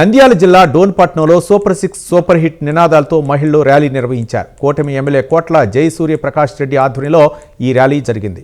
నంద్యాల జిల్లా డోన్పట్నంలో super six super hit నినాదాలతో మహిళలు ర్యాలీ నిర్వహించారు. కూటమి ఎమ్మెల్యే కోట్ల జయసూర్య ప్రకాష్ రెడ్డి ఆధ్వర్యంలో ఈ ర్యాలీ జరిగింది.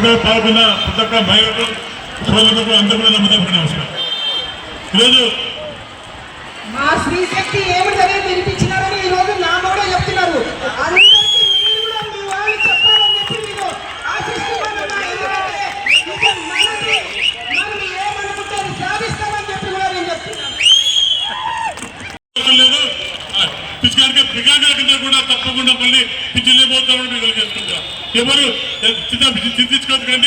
ప్రోగ్రాం పాల్గొన్న ప్రతి ఒక్క మహిళలకు సోదరులకు అందరూ కూడా నమ్మకం నమస్కారం. ఈరోజు మా స్త్రీ శక్తి ఏమిటనే వినిపించినారని ఈరోజు నా కూడా చెప్తున్నారు అందరికీ మీరు కూడా మీ వాళ్ళు చెప్పాలని చెప్పి మీరు ఆశిస్తున్నారన్నా ఎందుకంటే ఇక మనకి మనం ఏమనుకుంటే అది సాధిస్తామని చెప్పి కూడా నేను చెప్తున్నాను లేదు పిచ్చికారికి పికాకుల కింద కూడా తప్పకుండా మళ్ళీ పిచ్చి చేసుకుంటాం ఎవరు చిన్న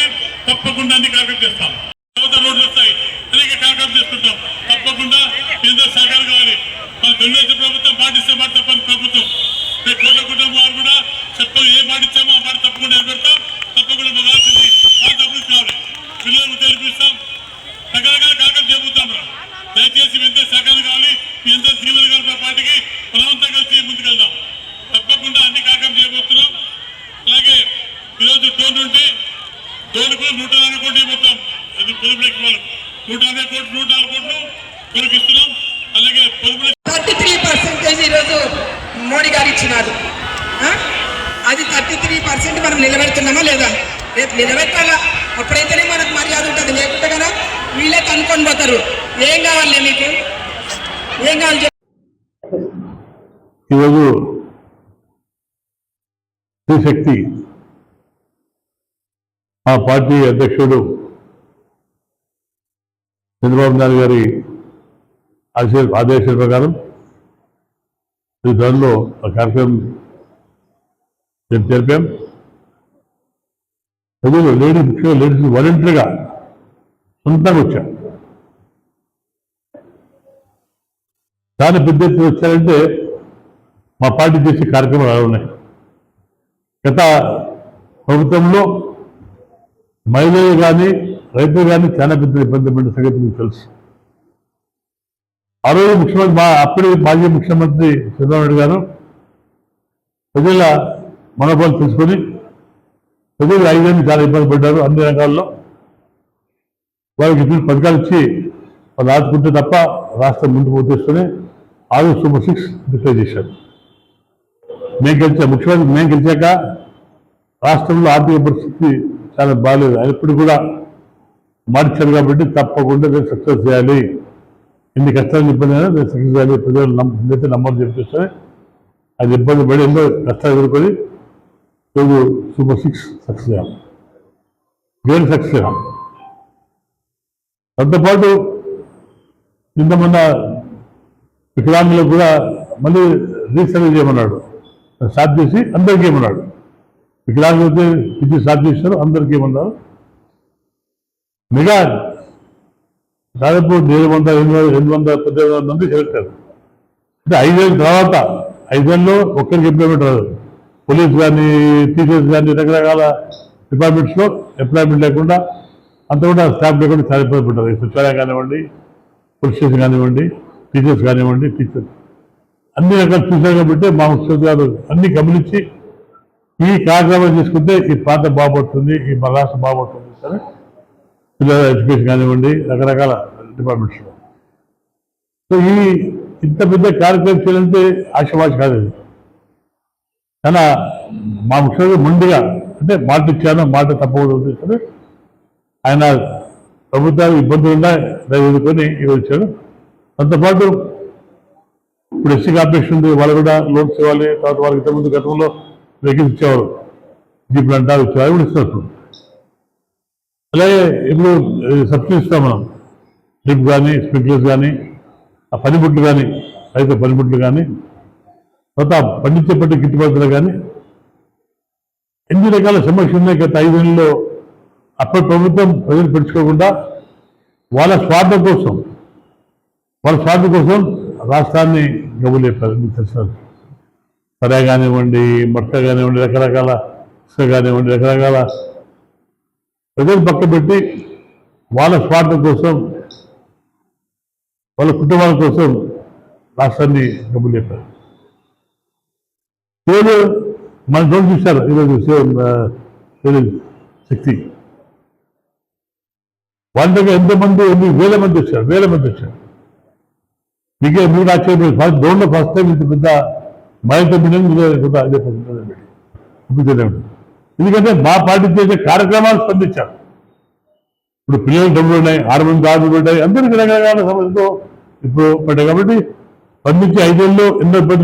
తప్పకుండా అన్ని కార్యక్రమం చేస్తాం. తర్వాత రోడ్లు వస్తాయి. అనేక కార్యక్రమం చేసుకుంటాం. తప్పకుండా కేంద్ర సహకారం కావాలి. మన తెలుగుదేశం ప్రభుత్వం పాటిస్తే మాట తప్పని ప్రభుత్వం. కోట్ల కుటుంబం వారు కూడా చెప్పలు ఏ పాటించామో ఆ మాట తప్పకుండా నిలబెడతాం తప్పకుండా మగాల్సింది వాళ్ళ అభివృద్ధి కావాలి పిల్లలకు తెలిపిస్తాం రకరకాల కార్యక్రమం చేపుతాం రా. దయచేసి మీ ఎంత సహకారం కావాలి మీ ఎంత శ్రీమతి గారి పార్టీకి బలవంతం కలిసి ముందుకెళ్దాం తప్పకుండా అన్ని కార్యక్రమం చేయబోతున్నాం అలాగే ఈరోజు టోన్ ఉంటే టోన్కు నూట నలభై కోట్లు ఇవ్వబోతాం వాళ్ళు నూట నలభై కోట్లు నూట నాలుగు కోట్లు కొరకు ఇస్తున్నాం అలాగే థర్టీ త్రీ పర్సెంటేజ్ ఈరోజు మోడీ గారు ఇచ్చినారు. ఆ? అది థర్టీ త్రీ పర్సెంట్ మనం నిలబెడుతున్నామా లేదా? రేపు నిలబెట్టాలా? అప్పుడైతేనే మనకు మర్యాద ఉంటుంది. లేకుంటే కదా వీళ్ళే కనుక్కొని పోతారు. ఏం కావాలి మీకు? ఏం కావాలి. ఈరోజు శక్తి ఆ పార్టీ అధ్యక్షుడు చంద్రబాబు నాయుడు గారి ఆశయ ఆదేశాల ప్రకారం ఈ దానిలో ఆ కార్యక్రమం మేము తెలిపాం ప్రజలు లేడీస్ ముఖ్యంగా లేడీస్ వాలంటీర్గా సొంతంగా వచ్చారు చాలా పెద్ద ఎత్తున వచ్చారంటే మా పార్టీ చేసే కార్యక్రమాలు అలా ఉన్నాయి. గత ప్రభుత్వంలో మహిళలు కానీ రైతులు కానీ చాలా పెద్ద ఇబ్బంది పడిన సంగతి మీకు తెలుసు. ఆ రోజు ముఖ్యమంత్రి మా అప్పటి మాజీ ముఖ్యమంత్రి చంద్రబాబు గారు ప్రజల మనోభావాలు తెలుసుకొని ప్రజలు ఐదేళ్ళు చాలా ఇబ్బంది పడ్డారు అన్ని రంగాల్లో. వాళ్ళకి ఇప్పుడు పథకాలు ఇచ్చి వాళ్ళు ఆదుకుంటే తప్ప రాష్ట్రం ముందుకు పోతేసుకొని ఆరు సూపర్ సిక్స్ డిక్లేర్ చేశారు. మేము గెలిచా ముఖ్యమంత్రి మేము గెలిచాక రాష్ట్రంలో ఆర్థిక పరిస్థితి చాలా బాగాలేదు అయినప్పుడు కూడా మార్చారు కాబట్టి తప్పకుండా నేను సక్సెస్ చేయాలి. ఎన్ని కష్టాలు ఇబ్బంది అయినా నేను సక్సెస్ చేయాలి. ప్రజలు నమ్మ నమ్మకం నమ్మని చెప్పేస్తే అది ఇబ్బంది పడి ఎన్నో కష్టాలు ఎదుర్కొని రోజు సూపర్ సిక్స్ సక్సెస్ అయ్యాం గ్రేట్ సక్సెస్ అయ్యాం దాంతోపాటు నిన్న మొన్న వికలాంగులకు కూడా మళ్ళీ రీసర్వే చేయమన్నాడు. స్టార్ట్ చేసి అందరికీ ఏమన్నాడు వికలాంగులు అయితే ఇది స్టార్ట్ చేశారు అందరికీ ఏమన్నారు మెగా దాదాపు ఏడు వందల ఎనిమిది వందల ఎనిమిది వందల పద్దెనిమిది వందల మంది సెలెక్ట్ అయ్యారు అంటే ఐదేళ్ళ తర్వాత ఐదేళ్ళలో ఒక్కరికి ఎంప్లాయ్మెంట్ రాదు. పోలీస్ కానీ టీచర్స్ కానీ రకరకాల డిపార్ట్మెంట్స్లో ఎంప్లాయ్మెంట్ లేకుండా అంత కూడా స్టాఫ్ లేకుండా చాలా ఇబ్బంది పడ్డారు. సచివాలయం కానివ్వండి పోలీస్ స్టేషన్ కానివ్వండి టీచర్స్ కానివ్వండి టీచర్స్ అన్ని రకాలు చూశారు కాబట్టి మా ముఖ్యమంత్రి గారు అన్ని గమనించి ఈ కార్యక్రమం చేసుకుంటే ఈ ప్రాంతం బాగుపడుతుంది ఈ రాష్ట్రం బాగుపడుతుంది సరే. పిల్లల ఎడ్యుకేషన్ కానివ్వండి రకరకాల డిపార్ట్మెంట్స్లో సో ఈ ఇంత పెద్ద కార్యక్రమం చేయాలంటే ఆశమాష కాదు ఇది. కానీ మా ముఖ్యమంత్రి ముందుగా అంటే మాట ఇచ్చాను మాట తప్పకూడదు సరే ఆయన ప్రభుత్వాలు ఇబ్బందులు ఉన్నాయి ఎదుర్కొని వచ్చాడు. దాంతోపాటు ఇప్పుడు ఎస్సీ కార్పొరేషన్ ఉంది వాళ్ళు కూడా లోన్స్ ఇవ్వాలి తర్వాత వాళ్ళకి ఇంతకుముందు గతంలో వెహికల్స్ ఇచ్చేవారు జీప్లు అంటారు ఇచ్చేవారు కూడా ఇస్తారు అలాగే ఇప్పుడు సబ్సిడీ ఇస్తాం మనం డ్రిప్ కానీ స్ప్రింక్లర్స్ కానీ ఆ పనిముట్లు కానీ రైతు పనిముట్లు కానీ తర్వాత పండించే పట్టు గిట్టుబాటులు కానీ ఎన్ని రకాల సమస్యలు ఉన్నాయి గత ఐదేళ్ళలో అప్పటి ప్రభుత్వం ప్రజలు పెంచుకోకుండా వాళ్ళ స్వార్థం కోసం వాళ్ళ స్వార్థం కోసం రాష్ట్రాన్ని గబులేపారు మీకు తెలుసు. సరే కానివ్వండి మట్ట కానివ్వండి రకరకాల ఇసుక కానివ్వండి రకరకాల ప్రజలు పక్క పెట్టి వాళ్ళ స్వార్థం కోసం వాళ్ళ కుటుంబాల కోసం రాష్ట్రాన్ని డబ్బులు చెప్పారు. ఈరోజు మన రోజు చూశారు ఈరోజు సేవ- శక్తి. వాళ్ళ దగ్గర ఎంతమంది ఎన్ని వేల మంది వచ్చారు వేల మంది వచ్చారు. మీకే మీరు ఆశ్చర్యపోయింది ఫస్ట్ దోండ ఫస్ట్ టైం ఇంత పెద్ద మరింత బిడ్డలు మీరే కూడా అదే పెద్ద చూపించలేదు ఎందుకంటే మా పార్టీ చేసే కార్యక్రమాలు స్పందించారు. ఇప్పుడు పిల్లలు డబ్బులు ఉన్నాయి ఆరు మంది ఆరు ఉంటాయి అందరికీ రకరకాల సమస్యతో ఇప్పుడు పడ్డాయి. కాబట్టి స్పందించి ఐదేళ్ళు ఎన్నో ఇబ్బంది